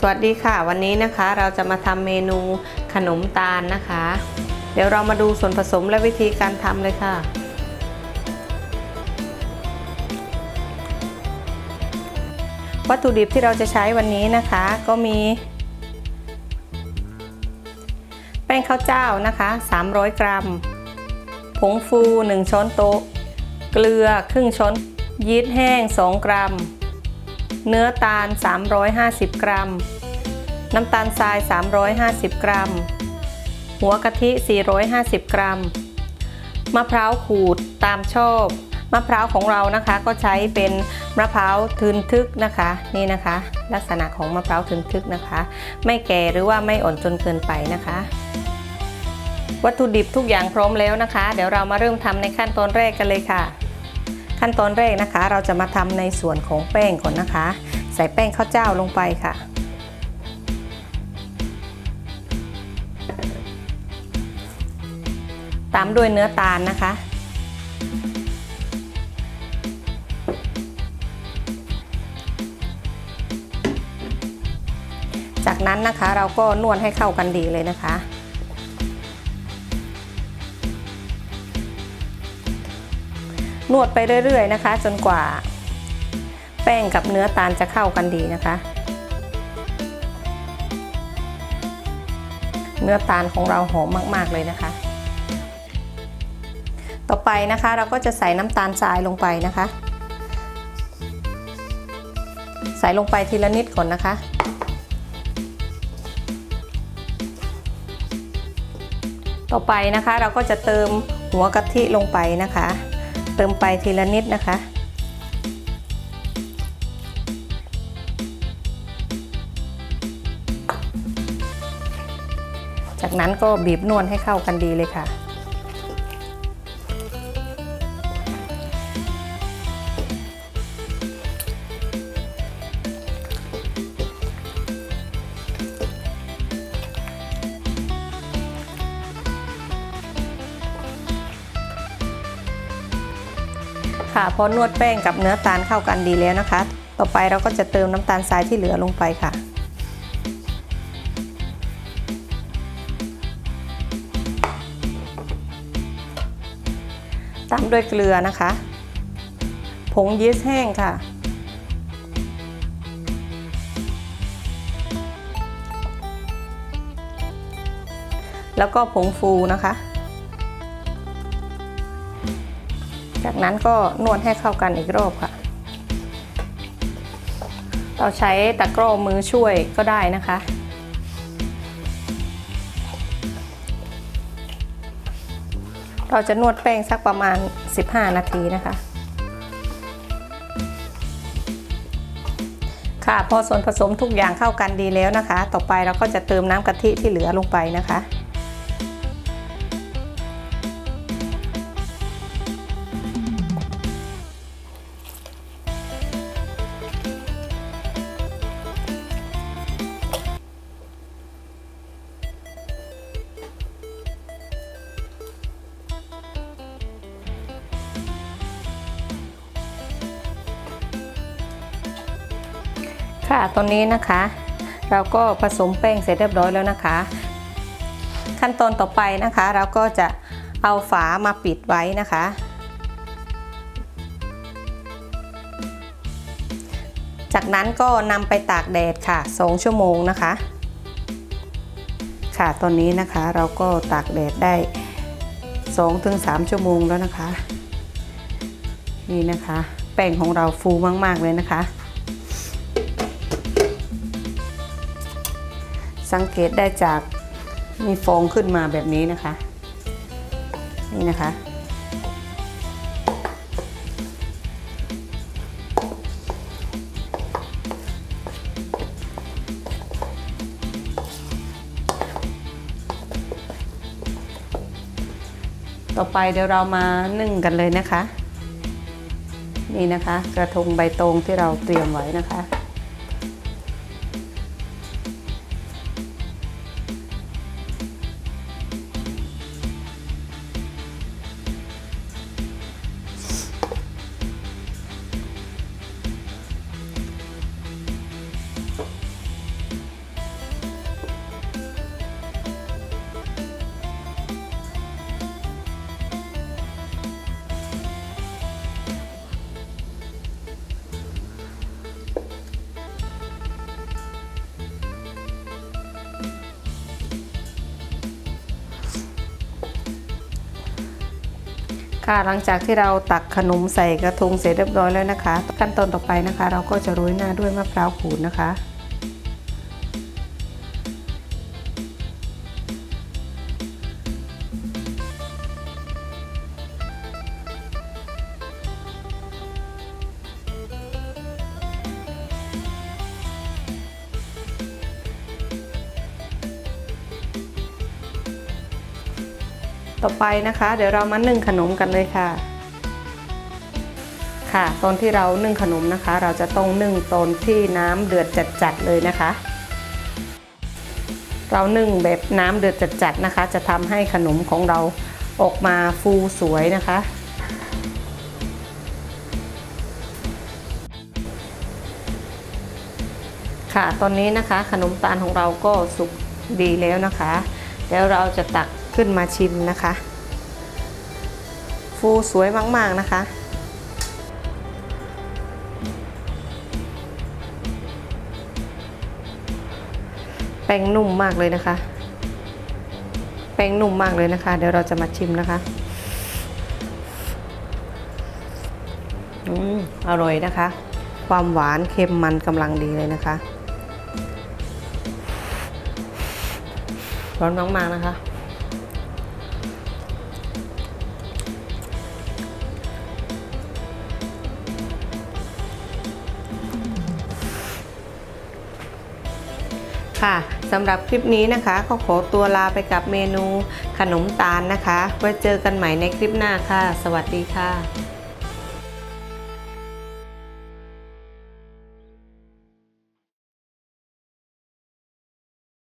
สวัสดีค่ะ วันนี้นะคะเราจะมาทำเมนูขนมตาลนะคะ เดี๋ยวเรามาดูส่วนผสมและวิธีการทำเลยค่ะ วัตถุดิบที่เราจะใช้วันนี้นะคะก็มี แป้งข้าวเจ้านะคะ 300 กรัม ผงฟู 1 ช้อนโต๊ะ เกลือครึ่งช้อนยีสต์แห้ง 2 กรัม เนื้อตาล 350 กรัม น้ำตาลทราย 350 กรัม หัวกะทิ 450 กรัม มะพร้าวขูดตามชอบ มะพร้าวของเรานะคะก็ใช้เป็นมะพร้าวทึนทึกนะคะ นี่นะคะ ลักษณะของมะพร้าวทึนทึกนะคะ ไม่แก่หรือว่าไม่อ่อนจนเกินไปนะคะ วัตถุดิบทุกอย่างพร้อมแล้วนะคะ เดี๋ยวเรามาเริ่มทำในขั้นตอนแรกกันเลยค่ะ ขั้นตอนแรกนะคะ เราจะมาทำในส่วนของแป้งก่อนนะคะ ใส่แป้งข้าวเจ้าลงไปค่ะ ตามด้วยเนื้อตาลนะคะ จากนั้นนะคะเราก็นวดให้เข้ากันดีเลยนะคะ นวดไปเรื่อยๆนะคะ จนกว่า แป้งกับเนื้อตาลจะเข้ากันดีนะคะ เนื้อตาลของเราหอมมากๆเลยนะคะ ต่อไปนะคะเราก็จะใส่น้ำตาลทรายลงไปนะคะ ใส่ลงไปทีละนิดก่อนนะคะต่อไปนะคะเราก็จะเติมหัวกะทิลงไปนะคะ เติมไปทีละนิดนะคะ จากนั้นก็บีบนวดให้เข้ากันดีเลยค่ะ ค่ะพอนวดแป้งกับเนื้อตาลเข้ากันดีแล้วนะคะ ต่อไปเราก็จะเติมน้ำตาลทรายที่เหลือลงไปค่ะ ตามด้วยเกลือนะคะ ผงยีสต์แห้งค่ะ แล้วก็ผงฟูนะคะ จากนั้นก็นวดให้เข้ากันอีกรอบค่ะ เราใช้ตะกร้อมือช่วยก็ได้นะคะ เราจะนวดแป้งสักประมาณ 15 นาทีนะคะ ค่ะพอส่วนผสมทุกอย่างเข้ากันดีแล้วนะคะ ต่อไปเราก็จะเติมน้ำกะทิที่เหลือลงไปนะคะ ค่ะตอนนี้นะคะ เราก็ผสมแป้งเสร็จเรียบร้อยแล้วนะคะ ขั้นตอนต่อไปนะคะ เราก็จะเอาฝามาปิดไว้นะคะ จากนั้นก็นำไปตากแดดค่ะ2ชั่วโมงนะคะ ค่ะตอนนี้นะคะเราก็ตากแดดได้ 2-3 ชั่วโมงแล้วนะคะ นี่นะคะ แป้งของเราฟูมาก ๆ เลยนะคะ สังเกตได้จากมีฟองขึ้นมาแบบนี้นะคะ นี่นะคะ ต่อไปเดี๋ยวเรามานึ่งกันเลยนะคะ นี่นะคะ กระทงใบตองที่เราเตรียมไว้นะคะ ค่ะหลังจากที่เราตักขนมใส่กระทงเสร็จเรียบร้อยแล้วนะคะ ขั้นตอนต่อไปนะคะ เราก็จะโรยหน้าด้วยมะพร้าวขูดนะคะ ต่อไปนะคะ เดี๋ยวเรามานึ่งขนมกันเลยค่ะ ค่ะตอนที่เรานึ่งขนมนะคะ เราจะต้องนึ่งตอนที่น้ำเดือดจัดๆเลยนะคะ เรานึ่งแบบน้ำเดือดจัดๆนะคะ จะทำให้ขนมของเราออกมาฟูสวยนะคะค่ะตอนนี้นะคะขนมตาลของเราก็สุกดีแล้วนะคะเดี๋ยวเราจะตัก ขึ้นมาชิมนะคะ ฟูสวยมากๆนะคะ แป้งนุ่มมากเลยนะคะ แป้งนุ่มมากเลยนะคะ เดี๋ยวเราจะมาชิมนะคะอืมอร่อยนะคะ ความหวานเค็มมันกำลังดีเลยนะคะ ร้อนมากๆนะคะ ค่ะสำหรับคลิปนี้นะคะก็ขอตัวลาไปกับเมนูขนมตาลนะคะ ไว้เจอกันใหม่ในคลิปหน้าค่ะ สวัสดีค่ะ